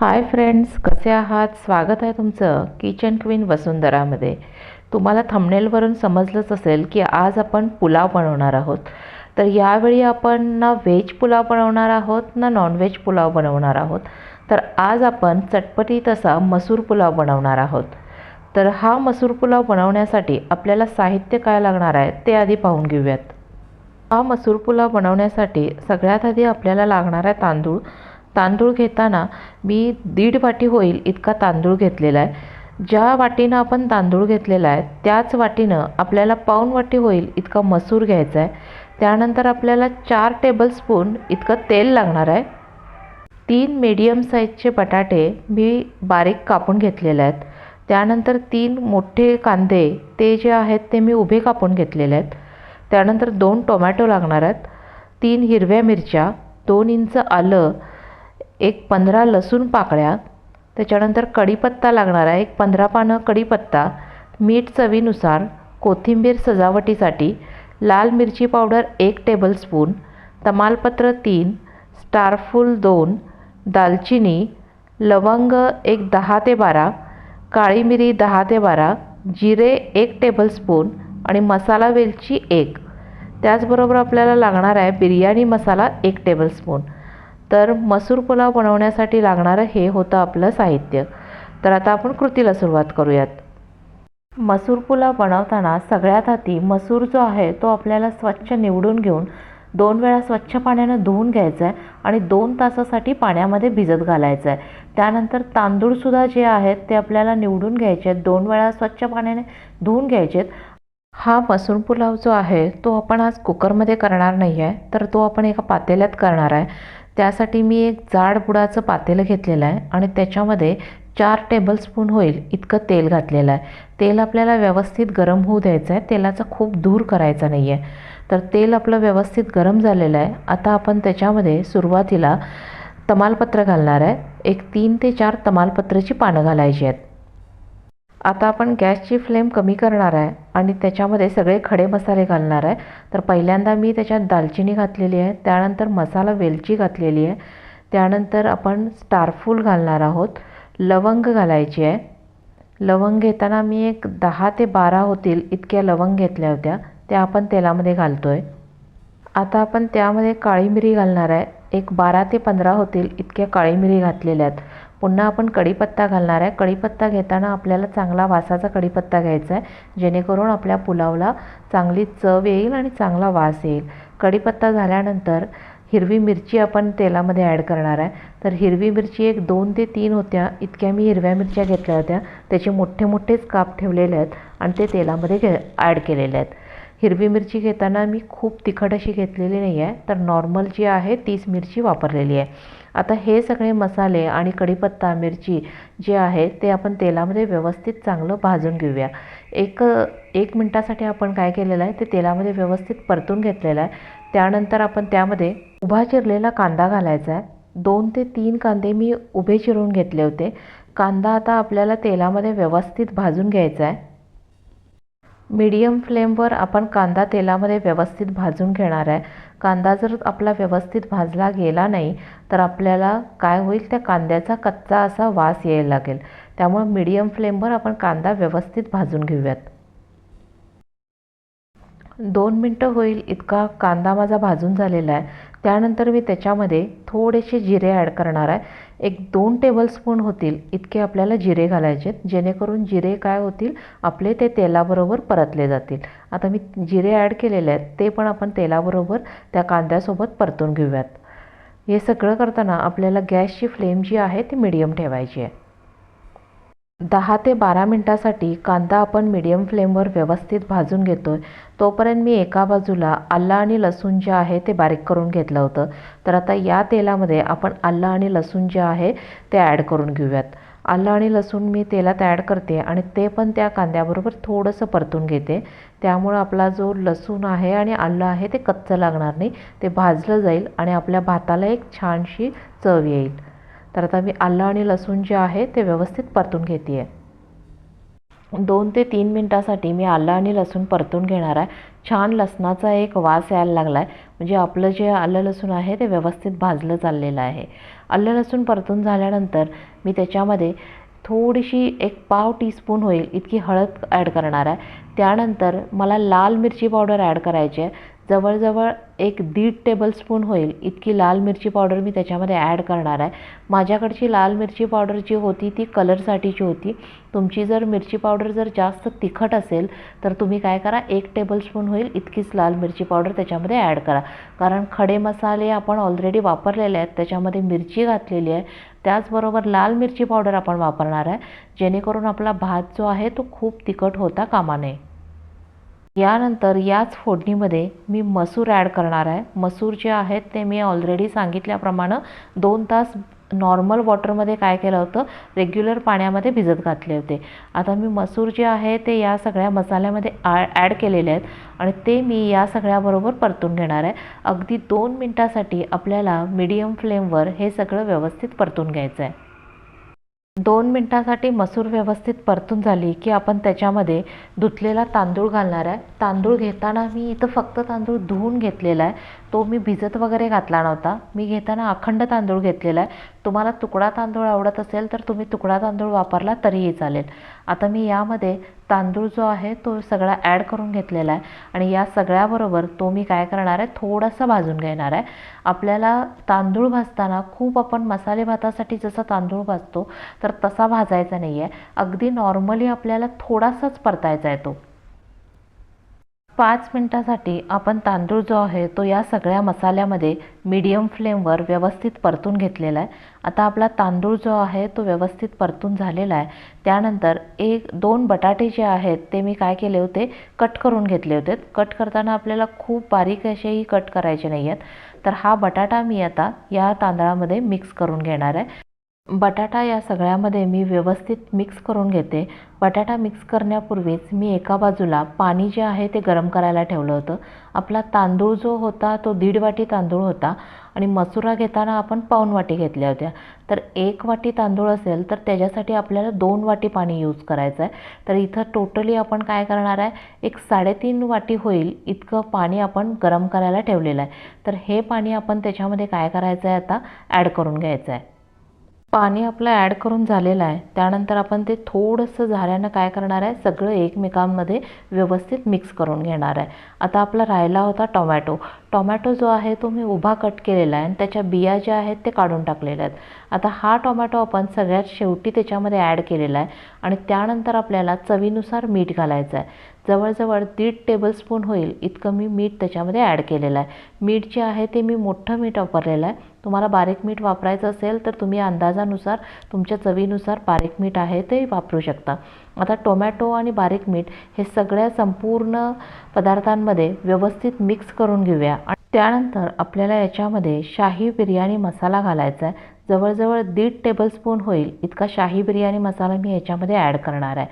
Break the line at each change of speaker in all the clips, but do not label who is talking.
Hi friends कसे आहात? स्वागत आहे तुमचं किचन क्वीन वसुंधरामध्ये. तुम्हाला थंबनेलवरून समजलंच असेल की आज आपण पुलाव बनवणार आहोत. तर यावेळी आपण ना व्हेज पुलाव बनवणार आहोत ना नॉनव्हेज पुलाव बनवणार आहोत. तर आज आपण चटपटीत असा मसूर पुलाव बनवणार आहोत. तर हा मसूर पुलाव बनवण्यासाठी आपल्याला साहित्य काय लागणार आहे ते आधी पाहून घेऊयात. हा मसूर पुलाव बनवण्यासाठी सगळ्यात आधी आपल्याला लागणार आहे तांदूळ. तांदूळ घेताना मी दीड वाटी होईल इतका तांदूळ घेतलेला आहे. ज्या वाटीनं आपण तांदूळ घेतलेला आहे त्याच वाटीनं आपल्याला पाऊण वाटी होईल इतका मसूर घ्यायचा आहे. त्यानंतर आपल्याला चार टेबलस्पून इतकं तेल लागणार आहे. तीन मीडियम साईजचे बटाटे मी बारीक कापून घेतलेले आहेत. त्यानंतर तीन मोठे कांदे ते जे आहेत ते मी उभे कापून घेतलेले आहेत. त्यानंतर दोन टोमॅटो लागणार आहेत. तीन हिरव्या मिरच्या दोन इंच आलं एक पंधरा लसूण पाकळ्या त्याच्यानंतर कढीपत्ता लागणार आहे एक पंधरा पानं कढीपत्ता मीठ चवीनुसार कोथिंबीर सजावटीसाठी लाल मिरची पावडर एक टेबलस्पून तमालपत्र तीन स्टारफूल दोन दालचिनी लवंग एक दहा ते बारा काळी मिरी दहा ते बारा जिरे एक टेबलस्पून आणि मसाला वेलची एक. त्याचबरोबर आपल्याला लागणार आहे बिर्याणी मसाला एक टेबलस्पून. तर मसूर पुलाव बनवण्यासाठी लागणारं हे होतं आपलं साहित्य. तर आता आपण कृतीला सुरुवात करूयात. मसूर पुलाव बनवताना सगळ्यात आधी मसूर जो आहे तो आपल्याला स्वच्छ निवडून घेऊन दोन वेळा स्वच्छ पाण्यानं धुवून घ्यायचं आहे आणि दोन तासासाठी पाण्यामध्ये भिजत घालायचं आहे त्यानंतर तांदूळसुद्धा जे आहेत ते आपल्याला निवडून घ्यायचे आहेत. दोन वेळा स्वच्छ पाण्याने धुवून घ्यायचे आहेत. हा मसूर पुलाव जो आहे तो आपण आज कुकरमध्ये करणार नाही आहे तर तो आपण एका पातेल्यात करणार आहे. त्यासाठी मी एक जाड बुडाचं पातेलं घेतलेलं आहे आणि त्याच्यामध्ये चार टेबलस्पून होईल इतकं तेल घातलेलं आहे. तेल आपल्याला व्यवस्थित गरम होऊ द्यायचं आहे तेलाचा खूप दूर करायचा नाही आहे तर तेल आपलं व्यवस्थित गरम झालेलं आहे. आता आपण त्याच्यामध्ये सुरुवातीला तमालपत्र घालणार आहे. एक तीन ते चार तमालपत्राची पानं घालायची आहेत. आता आपण गॅसची फ्लेम कमी करणार आहे आणि त्याच्यामध्ये सगळे खडे मसाले घालणार आहे. तर पहिल्यांदा मी त्याच्यात दालचिनी घातलेली आहे त्यानंतर मसाला वेलची घातलेली आहे त्यानंतर आपण स्टारफूल घालणार आहोत लवंग घालायची आहे. लवंग घेताना मी एक दहा ते बारा होतील इतक्या लवंग घेतल्या होत्या त्या आपण तेलामध्ये घालतो आहे आता आपण त्यामध्ये काळी मिरी घालणार आहे. एक बारा ते पंधरा होतील इतक्या काळी मिरी घातलेल्या आहेत. पुन्हा आपण कढीपत्ता घालणार आहे. कढीपत्ता घेताना आपल्याला चांगला वासाचा कढीपत्ता घ्यायचा आहे. जेणेकरून आपल्या पुलावला चांगली चव येईल आणि चांगला वास येईल. कढीपत्ता झाल्यानंतर हिरवी मिरची आपण तेलामध्ये ॲड करणार आहे. तर हिरवी मिरची एक दोन ते तीन होत्या. इतक्या मी हिरव्या मिरच्या घेतल्या होत्या. त्याचे मोठे मोठेच काप ठेवलेले आहेत आणि ते तेलामध्ये घे ॲड केलेले आहेत. हिरवी मिरची घेताना मी खूप तिखट अशी घेतलेली नाही आहे. तर नॉर्मल जी आहे तीच मिरची वापरलेली आहे. आता हे सगळे मसाले आणि कढीपत्ता मिरची जे आहे ते आपण तेलामध्ये व्यवस्थित चांगलं भाजून घेऊया. एक एक मिनटासाठी आपण काय केलेलं आहे ते तेलामध्ये व्यवस्थित परतून घेतलेलं आहे. त्यानंतर आपण त्यामध्ये उभा चिरलेला कांदा घालायचा आहे. दोन ते तीन कांदे मी उभे चिरून घेतले होते. कांदा आता आपल्याला तेलामध्ये व्यवस्थित भाजून घ्यायचा आहे. मीडियम फ्लेमवर आपण कांदा तेलामध्ये व्यवस्थित भाजून घेणार आहे. कांदा जर आपला व्यवस्थित भाजला गेला नाही तर आपल्याला काय होईल? त्या कांद्याचा कच्चा असा वास यायला लागेल. त्यामुळं मीडियम फ्लेमवर आपण कांदा व्यवस्थित भाजून घेऊयात. दोन मिनटं होईल इतका कांदा माझा भाजून झालेला आहे. त्यानंतर मी त्याच्यामध्ये थोडेसे जिरे ॲड करणार आहे. एक दोन टेबलस्पून होतील इतके आपल्याला जिरे घालायचे आहेत. जेणेकरून जिरे काय होतील आपले ते तेलाबरोबर परतले जातील. आता मी जिरे ॲड केलेले आहेत ते पण आपण तेलाबरोबर त्या कांद्यासोबत परतून घेऊयात. हे सगळं करताना आपल्याला गॅसची फ्लेम जी आहे ती मिडियम ठेवायची आहे. दहा ते बारा मिनटासाठी कांदा आपण मीडियम फ्लेमवर व्यवस्थित भाजून घेतो आहे तोपर्यंत मी एका बाजूला आलं आणि लसूण जे आहे ते बारीक करून घेतलं होतं. तर आता या तेलामध्ये आपण आलं आणि लसूण जे आहे ते ॲड करून घेऊयात. आलं आणि लसूण मी तेलात ॲड करते आणि ते पण त्या कांद्याबरोबर थोडंसं परतून घेते. त्यामुळं आपला जो लसूण आहे आणि आलं आहे ते कच्चं लागणार नाही. ते भाजलं जाईल आणि आपल्या भाताला एक छानशी चव येईल. तर आता मी आलं आणि लसूण जे आहे ते व्यवस्थित परतून घेते आहे दोन ते तीन मिनटासाठी मी आलं आणि लसूण परतून घेणार आहे. छान लसणाचा एक वास यायला लागला आहे म्हणजे आपलं जे आलं लसूण आहे ते व्यवस्थित भाजलं चाललेलं आहे. आलं लसूण परतून झाल्यानंतर मी त्याच्यामध्ये थोडीशी एक पाव टीस्पून होईल इतकी हळद ॲड करणार आहे. त्यानंतर मला लाल मिरची पावडर ॲड करायची आहे. जवळजवळ एक दीड टेबलस्पून होईल. इतकी लाल मिरची पावडर मी त्याच्यामध्ये ॲड करणार आहे. माझ्याकडची लाल मिरची पावडर जी होती ती कलरसाठीची होती. तुमची जर मिरची पावडर जर जास्त तिखट असेल तर तुम्ही काय करा एक टेबलस्पून होईल इतकीच लाल मिरची पावडर त्याच्यामध्ये ॲड करा. कारण खडे मसाले आपण ऑलरेडी वापरलेले आहेत त्याच्यामध्ये मिरची घातलेली आहे. त्याचबरोबर लाल मिरची पावडर आपण वापरणार आहे. जेणेकरून आपला भात जो आहे तो खूप तिखट होता कामा नये. यानंतर याच फोडणीमध्ये मी मसूर ॲड करणार आहे. मसूर जे आहेत ते मी ऑलरेडी सांगितल्याप्रमाणे दोन तास नॉर्मल वॉटरमध्ये काय केलं होतं? रेग्युलर पाण्यामध्ये भिजत घातले होते. आता मी मसूर जे आहे ते या सगळ्या मसाल्यामध्ये आ ॲड केलेले आहेत आणि ते मी या सगळ्याबरोबर परतून घेणार आहे. अगदी दोन मिनटासाठी आपल्याला मीडियम फ्लेमवर हे सगळं व्यवस्थित परतून घ्यायचं आहे. दोन मिनटासाठी मसूर व्यवस्थित परतून झाली की आपण त्याच्यामध्ये धुतलेला तांदूळ घालणार आहे. तांदूळ घेताना मी इथं फक्त तांदूळ धुवून घेतलेला आहे. तो मी भिजत वगैरे घातला नव्हता. मी घेताना अखंड तांदूळ घेतलेला आहे. तुम्हाला तुकडा तांदूळ आवडत असेल तर तुम्ही तुकडा तांदूळ वापरला तरीही चालेल. आता मी यामध्ये तांदूळ जो आहे तो सगळा ॲड करून घेतलेला आहे. आणि या सगळ्याबरोबर तो मी काय करणार आहे? थोडासा भाजून घेणार आहे. आपल्याला तांदूळ भाजताना खूप आपण मसाले भातासाठी जसा तांदूळ भाजतो तर तसा भाजायचा नाही आहे अगदी नॉर्मली आपल्याला थोडासाच परतायचा आहे तो पाच मिनटासाठी आपण तांदूळ जो आहे तो या सगळ्या मसाल्यामध्ये मीडियम फ्लेमवर व्यवस्थित परतून घेतलेला आहे. आता आपला तांदूळ जो आहे तो व्यवस्थित परतून झालेला आहे. त्यानंतर एक दोन बटाटे जे आहेत ते मी काय केले होते कट करून घेतले होते. कट करताना आपल्याला खूप बारीक असेही कट करायचे नाही आहेत तर हा बटाटा मी आता या तांदळामध्ये मिक्स करून घेणार आहे. बटाटा या सगळ्यामध्ये मी व्यवस्थित मिक्स करून घेते. बटाटा मिक्स करण्यापूर्वीच मी एका बाजूला पाणी जे आहे ते गरम करायला ठेवलं होतं. आपला तांदूळ जो होता तो दीड वाटी तांदूळ होता आणि मसुरा घेताना आपण पाऊण वाटी घेतल्या होत्या. तर एक वाटी तांदूळ असेल तर त्याच्यासाठी आपल्याला दोन वाटी पाणी यूज करायचं आहे. तर इथं टोटली आपण काय करणार आहे? एक साडेतीन वाटी होईल इतकं पाणी आपण गरम करायला ठेवलेलं आहे. तर हे पाणी आपण त्याच्यामध्ये काय करायचं आहे आता? ॲड करून घ्यायचं आहे. पाणी आपलं ॲड करून झालेलं आहे. त्यानंतर आपण ते थोडंसं झाल्यानं काय करणार आहे? सगळं एकमेकांमध्ये व्यवस्थित मिक्स करून घेणार आहे. आता आपला राहिला होता टोमॅटो. टोमॅटो जो आहे तो मी उभा कट केलेला आहे आणि त्याच्या बिया ज्या आहेत ते काढून टाकलेल्या आहेत. आता हा टोमॅटो आपण सगळ्यात शेवटी त्याच्यामध्ये ॲड केलेला आहे आणि त्यानंतर आपल्याला चवीनुसार मीठ घालायचं आहे. जवळजवळ दीड टेबलस्पून होईल इतकं मी मीठ त्याच्यामध्ये ॲड केलेलं आहे. मीठ जे आहे ते मी मोठं मीठ वापरलेलं आहे. तुम्हाला बारीक मीठ वापरायचं असेल तर तुम्ही अंदाजानुसार तुमच्या चवीनुसार बारीक मीठ आहे ते वापरू शकता. आता टोमॅटो आणि बारीक मीठ हे सगळ्या संपूर्ण पदार्थांमध्ये व्यवस्थित मिक्स करून घेऊया. आणि त्यानंतर आपल्याला याच्यामध्ये शाही बिर्याणी मसाला घालायचा आहे. जवळजवळ दीड टेबलस्पून होईल. इतका शाही बिर्याणी मसाला मी याच्यामध्ये ॲड करणार आहे.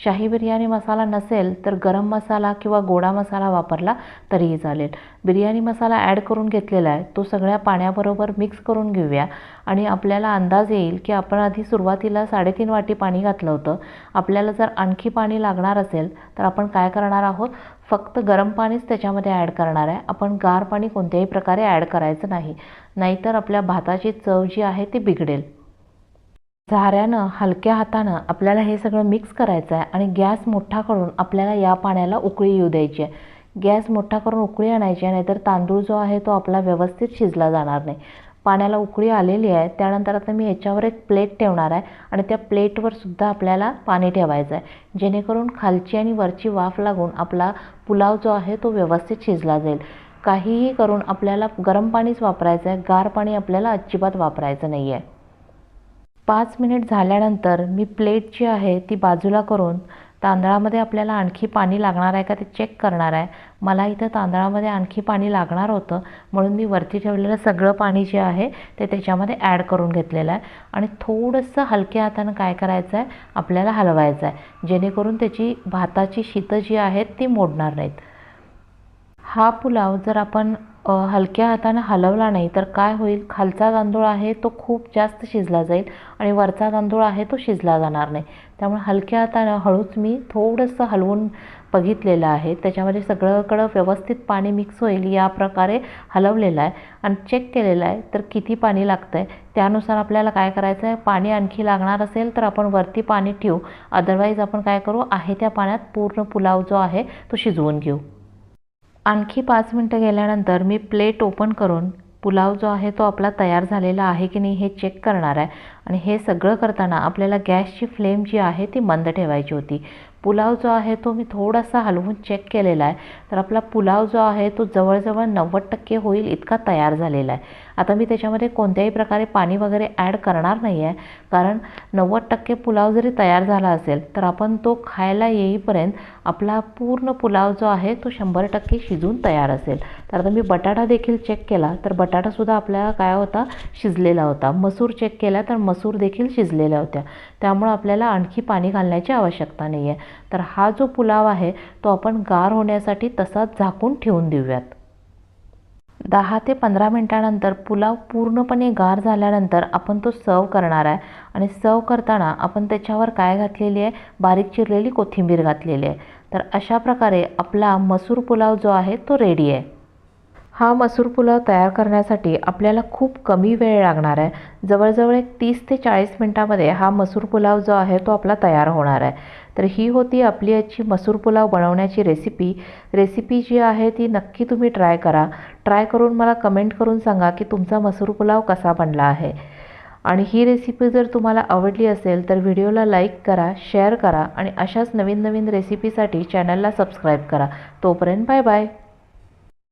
शाही बिर्याणी मसाला नसेल तर गरम मसाला किंवा गोडा मसाला वापरला तरीही चालेल. बिर्याणी मसाला ॲड करून घेतलेला आहे तो सगळ्या पाण्याबरोबर मिक्स करून घेऊया. आणि आपल्याला अंदाज येईल की आपण आधी सुरुवातीला साडेतीन वाटी पाणी घातलं होतं. आपल्याला जर आणखी पाणी लागणार असेल तर आपण काय करणार आहोत? फक्त गरम पाणीच त्याच्यामध्ये ॲड करणार आहे. आपण गार पाणी कोणत्याही प्रकारे ॲड करायचं नाही. नाहीतर आपल्या भाताची चव जी आहे ती बिघडेल. झाऱ्यानं हलक्या हातानं आपल्याला हे सगळं मिक्स करायचं आहे आणि गॅस मोठा करून आपल्याला या पाण्याला उकळी येऊ द्यायची आहे. गॅस मोठा करून उकळी आणायची आहे नाहीतर तांदूळ जो आहे तो आपला व्यवस्थित शिजला जाणार नाही. पाण्याला उकळी आलेली आहे त्यानंतर आता मी याच्यावर एक प्लेट ठेवणार आहे आणि त्या प्लेटवर सुद्धा आपल्याला पाणी ठेवायचं आहे. जेणेकरून खालची आणि वरची वाफ लागून आपला पुलाव जो आहे तो व्यवस्थित शिजला जाईल. काहीही करून आपल्याला गरम पाणीच वापरायचं आहे गार पाणी आपल्याला अजिबात वापरायचं नाही आहे पाच मिनिट झाल्यानंतर मी प्लेट जी आहे ती बाजूला करून तांदळामध्ये आपल्याला आणखी पाणी लागणार आहे का ते चेक करणार आहे. मला इथं तांदळामध्ये आणखी पाणी लागणार होतं म्हणून मी वरती ठेवलेलं सगळं पाणी जे आहे ते त्याच्यामध्ये ॲड करून घेतलेलं आहे. आणि थोडंसं हलक्या हातानं काय करायचं आहे आपल्याला हलवायचं आहे. जेणेकरून त्याची भाताची शीतं जी आहेत ती मोडणार नाहीत. हा पुलाव जर आपण हलक्या हातानं हलवला नाही तर काय होईल? खालचा गांदूळ आहे तो खूप जास्त शिजला जाईल आणि वरचा गांदूळ आहे तो शिजला जाणार नाही. त्यामुळे हलक्या हातानं हळूच मी थोडंसं हलवून बघितलेलं आहे. त्याच्यामध्ये सगळंकडं व्यवस्थित पाणी मिक्स होईल या प्रकारे हलवलेलं आहे. आणि चेक केलेलं आहे तर किती पाणी लागतं आहे त्यानुसार आपल्याला काय करायचं आहे पाणी आणखी लागणार असेल तर आपण वरती पाणी ठेवू. अदरवाईज आपण काय करू? आहे त्या पाण्यात पूर्ण पुलाव जो आहे तो शिजवून घेऊ. आणखी पाच मिनटं गेल्यानंतर मी प्लेट ओपन करून पुलाव जो आहे तो आपला तयार झालेला आहे की नाही हे चेक करणार आहे. आणि हे सगळं करताना आपल्याला गॅसची फ्लेम जी आहे ती मंद ठेवायची होती. पुलाव जो आहे तो मी थोडासा हलवून चेक केलेला आहे. तर आपला पुलाव जो आहे तो जवळजवळ नव्वद टक्के होईल इतका तयार झालेला आहे. आता मी त्याच्यामध्ये कोणत्याही प्रकारे पाणी वगैरे ॲड करणार नाही आहे कारण नव्वद टक्के पुलाव जरी तयार झाला असेल तर आपण तो खायला येईपर्यंत आपला पूर्ण पुलाव जो आहे तो शंभर टक्के शिजून तयार असेल. तर आता मी बटाटा देखील चेक केला तर बटाटासुद्धा आपल्याला काय होता? शिजलेला होता. मसूर चेक केला तर मसूर देखील शिजलेल्या होत्या. त्यामुळं आपल्याला आणखी पाणी घालण्याची आवश्यकता नाही आहे तर हा जो पुलाव आहे तो आपण गार होण्यासाठी तसाच झाकून ठेवून देऊयात. दहा ते पंधरा मिनटानंतर पुलाव पूर्णपणे गार झाल्यानंतर आपण तो सर्व करणार आहे. आणि सर्व करताना आपण त्याच्यावर काय घातलेली आहे? बारीक चिरलेली कोथिंबीर घातलेली आहे. तर अशा प्रकारे आपला मसूर पुलाव जो आहे तो रेडी आहे. हा मसूर पुलाव तयार करण्यासाठी आपल्याला खूप कमी वेळ लागणार आहे. जवळजवळ एक तीस ते चाळीस मिनटामध्ये हा मसूर पुलाव जो आहे तो आपला तयार होणार आहे. तर ही होती आपली आजची मसूर पुलाव बनवण्याची रेसिपी रेसिपी जी आहे ती नक्की तुम्ही ट्राय करा. ट्राय करून मला कमेंट करून सांगा की तुमचा मसूर पुलाव कसा बनला आहे. आणि ही रेसिपी जर तुम्हाला आवडली असेल तर व्हिडिओला लाईक करा शेअर करा आणि अशाच नवीन नवीन रेसिपीसाठी चॅनलला सबस्क्राईब करा. तोपर्यंत बाय बाय